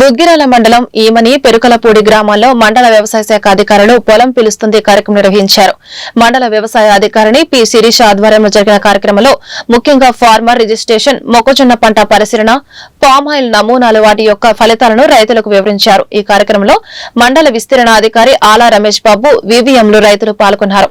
దుగ్గిరాల మండలం ఈమని పెరుకలపూడి గ్రామాల్లో మండల వ్యవసాయ శాఖ అధికారులు పొలం పిలుస్తుంది కార్యక్రమం నిర్వహించారు. మండల వ్యవసాయ అధికారిని పి. శిరీష ఆధ్వర్యంలో జరిగిన కార్యక్రమంలో ముఖ్యంగా ఫార్మర్ రిజిస్ట్రేషన్ మొక్కజొన్న పంట పరిశీలన పామాయిల్ నమూనాలు వాటి యొక్క ఫలితాలను రైతులకు వివరించారు. ఈ కార్యక్రమంలో మండల విస్తీర్ణ అధికారి ఆలా రమేష్ బాబు వివిఎంలు రైతులు పాల్గొన్నారు.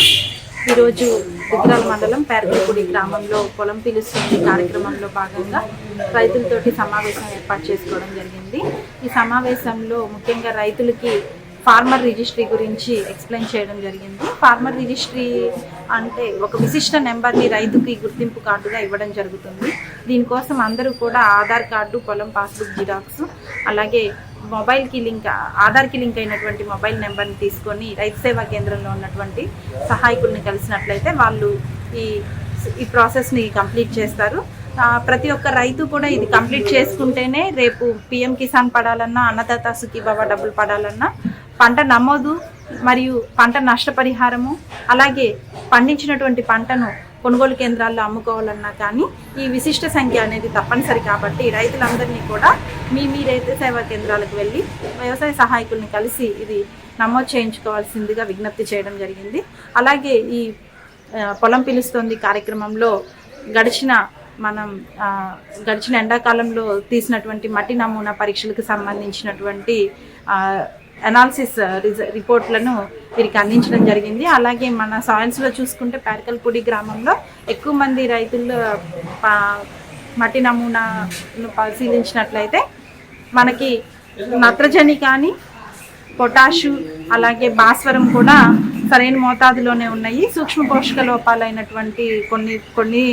ఈరోజు ఉగ్రాల మండలం పేరకలపూడి గ్రామంలో పొలం పిలుస్తుంది కార్యక్రమంలో భాగంగా రైతులతోటి సమావేశం ఏర్పాటు చేసుకోవడం జరిగింది. ఈ సమావేశంలో ముఖ్యంగా రైతులకి ఫార్మర్ రిజిస్ట్రీ గురించి ఎక్స్ప్లెయిన్ చేయడం జరిగింది. ఫార్మర్ రిజిస్ట్రీ అంటే ఒక విశిష్ట నెంబర్ని రైతుకి గుర్తింపు కార్డుగా ఇవ్వడం జరుగుతుంది. దీనికోసం అందరూ కూడా ఆధార్ కార్డు పొలం పాస్బుక్ జిరాక్స్ అలాగే మొబైల్కి లింక్ ఆధార్కి లింక్ అయినటువంటి మొబైల్ నెంబర్ని తీసుకొని రైతు సేవా కేంద్రంలో ఉన్నటువంటి సహాయకుల్ని కలిసినట్లయితే వాళ్ళు ఈ ఈ ప్రాసెస్ని కంప్లీట్ చేస్తారు. ప్రతి ఒక్క రైతు కూడా ఇది కంప్లీట్ చేసుకుంటేనే రేపు పిఎం కిసాన్ పడాలన్నా అన్నదాత సుఖీబాబా డబ్బులు పడాలన్నా పంట నమోదు మరియు పంట నష్టపరిహారము అలాగే పండించినటువంటి పంటను కొనుగోలు కేంద్రాల్లో అమ్ముకోవాలన్నా కానీ ఈ విశిష్ట సంఖ్య అనేది తప్పనిసరి కాబట్టి రైతులందరినీ కూడా మీ మీ రైతు సేవా కేంద్రాలకు వెళ్ళి వ్యవసాయ సహాయకుల్ని కలిసి ఇది నమోదు చేయించుకోవాల్సిందిగా విజ్ఞప్తి చేయడం జరిగింది. అలాగే ఈ పొలం పిలుస్తోంది కార్యక్రమంలో గడిచిన మనం గడిచిన ఎండాకాలంలో తీసినటువంటి మట్టి నమూనా పరీక్షలకు సంబంధించినటువంటి అనాలిసిస్ రిపోర్ట్లను వీరికి అందించడం జరిగింది. అలాగే మన సాయిల్స్లో చూసుకుంటే పేరకల్పూడి గ్రామంలో ఎక్కువ మంది రైతులు మట్టి నమూనాను పరిశీలించినట్లయితే మనకి నత్రజని కానీ పొటాషు అలాగే భాస్వరం కూడా సరైన మోతాదులోనే ఉన్నాయి. సూక్ష్మ పోషక లోపాలైనటువంటి కొన్ని కొన్ని